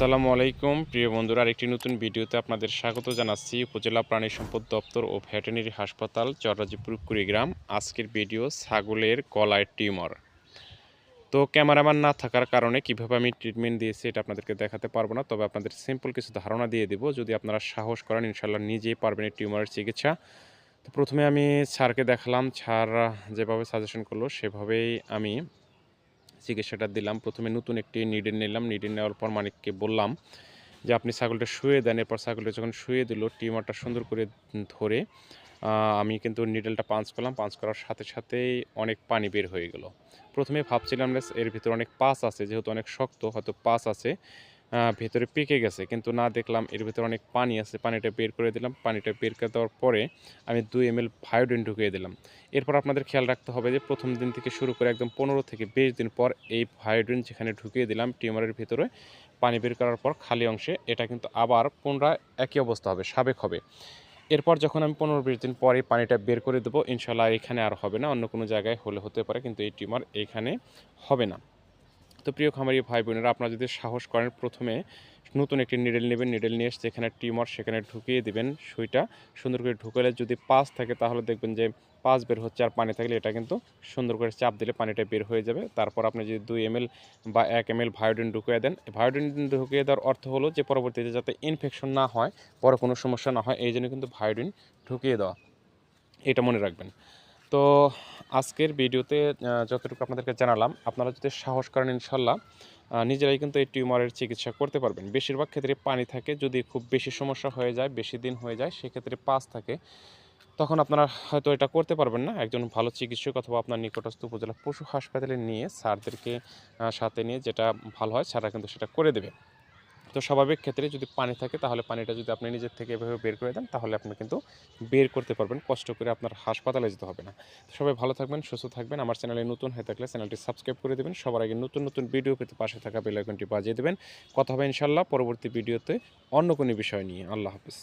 আসসালামু আলাইকুম। প্রিয় বন্ধুরা, আরেকটি নতুন ভিডিওতে আপনাদের স্বাগত জানাচ্ছি। উপজেলা প্রাণী সম্পদ দপ্তর ও ভেটেরিনারি হাসপাতাল, চররাজিপুর, কুড়িগ্রাম। আজকের ভিডিও ছাগলের গলায় টিউমার। তো ক্যামেরাম্যান না থাকার কারণে কীভাবে আমি ট্রিটমেন্ট দিয়েছি এটা আপনাদেরকে দেখাতে পারব না, তবে আপনাদের সিম্পল কিছু ধারণা দিয়ে দেবো। যদি আপনারা সাহস করেন ইনশাল্লাহ নিজেই পারবেন এই টিউমারের চিকিৎসা। তো প্রথমে আমি স্যারকে দেখালাম। স্যার যেভাবে সাজেশন করল, সেভাবেই আমি চিকিৎসাটা দিলাম। প্রথমে নতুন একটি নিডেন নিলাম। নিডেন নেওয়ার পর মানিককে বললাম যে, আপনি ছাগলটা শুয়ে দেন। এরপর ছাগলটা যখন শুয়ে দিল, টিউমারটা সুন্দর করে ধরে আমি কিন্তু নিডেলটা পাঞ্চ করলাম। পাঞ্চ করার সাথে সাথেই অনেক পানি বের হয়ে গেল। প্রথমে ভাবছিলাম এর ভিতরে অনেক পাস আছে, যেহেতু অনেক শক্ত, হয়তো পাস আছে। ভেতরে পেকে গেছে। কিন্তু না দেখলাম এর ভেতরে অনেক পানি আছে। পানিটা বের করে দিলাম। পানিটা বের করে দেওয়ার পরে আমি দুই এম এল ভায়োডিন ঢুকিয়ে দিলাম। এরপর আপনাদের খেয়াল রাখতে হবে যে, প্রথম দিন থেকে শুরু করে একদম পনেরো থেকে বিশ দিন পর এই ভায়োডিন যেখানে ঢুকিয়ে দিলাম, টিউমারের ভেতরে পানি বের করার পর খালি অংশে, এটা কিন্তু আবার পুনরায় একই অবস্থা হবে, সাবেক হবে। এরপর যখন আমি পনেরো বিশ দিন পরে পানিটা বের করে দেবো ইনশাল্লাহ এখানে আর হবে না, অন্য কোনো জায়গায় হলে হতে পারে, কিন্তু এই টিউমার এখানে হবে না। তো প্রিয় খামারি ভাই বোনেরা আপনারা যদি সাহস করেন প্রথমে নতুন একটি নিডেল নেবেন নিডেল নিয়ে এসে যেখানে টিউমার, সেখানে ঢুকিয়ে দিবেন সুইটা। সুন্দর করে ঢুকালে যদি পাস থাকে তাহলে দেখবেন যে পাস বের হচ্ছে আর পানি থাকলে এটা কিন্তু সুন্দর করে চাপ দিলে পানিটা বের হয়ে যাবে। তারপর আপনি যদি দুই এম বা এক এম এল ভায়োডিন ঢুকিয়ে দেন, ভায়োডিন ঢুকিয়ে দেওয়ার অর্থ হলো যে পরবর্তীতে যাতে ইনফেকশন না হয় বড় কোনো সমস্যা না হয়, এই জন্য কিন্তু ভায়োডিন ঢুকিয়ে দেওয়া। এটা মনে রাখবেন। তো আজকের ভিডিওতে যতটুকু আপনাদেরকে জানালাম, আপনারা যদি সাহস করেন ইনশাল্লাহ নিজেরাই কিন্তু এই টিউমারের চিকিৎসা করতে পারবেন। বেশিরভাগ ক্ষেত্রে পানি থাকে, যদি খুব বেশি সমস্যা হয়ে যায়, বেশি দিন হয়ে যায়, সেক্ষেত্রে পাস থাকে। তখন আপনারা হয়তো এটা করতে পারবেন না। একজন ভালো চিকিৎসক অথবা আপনার নিকটস্থ উপজেলা পশু হাসপাতালে নিয়ে স্যারদেরকে সাথে নিয়ে যেটা ভালো হয়, স্যাররা কিন্তু সেটা করে দেবে। তো স্বাভাবিক ক্ষেত্রে যদি পানি থাকে, তাহলে পানিটা যদি আপনি নিজের থেকে এভাবে বের করে দেন, তাহলে আপনি কিন্তু বের করতে পারবেন, কষ্ট করে আপনার হাসপাতালে যেতে হবে না। সবাই ভালো থাকবেন, সুস্থ থাকবেন। আমার চ্যানেলে নতুন হয়ে থাকলে চ্যানেলটি সাবস্ক্রাইব করে দেবেন। সবার আগে নতুন নতুন ভিডিও পেতে পাশে থাকা বেলাইকনটি বাজিয়ে দেবেন। কথা হবে ইনশাল্লাহ পরবর্তী ভিডিওতে অন্য কোনো বিষয় নিয়ে। আল্লাহ হাফিজ।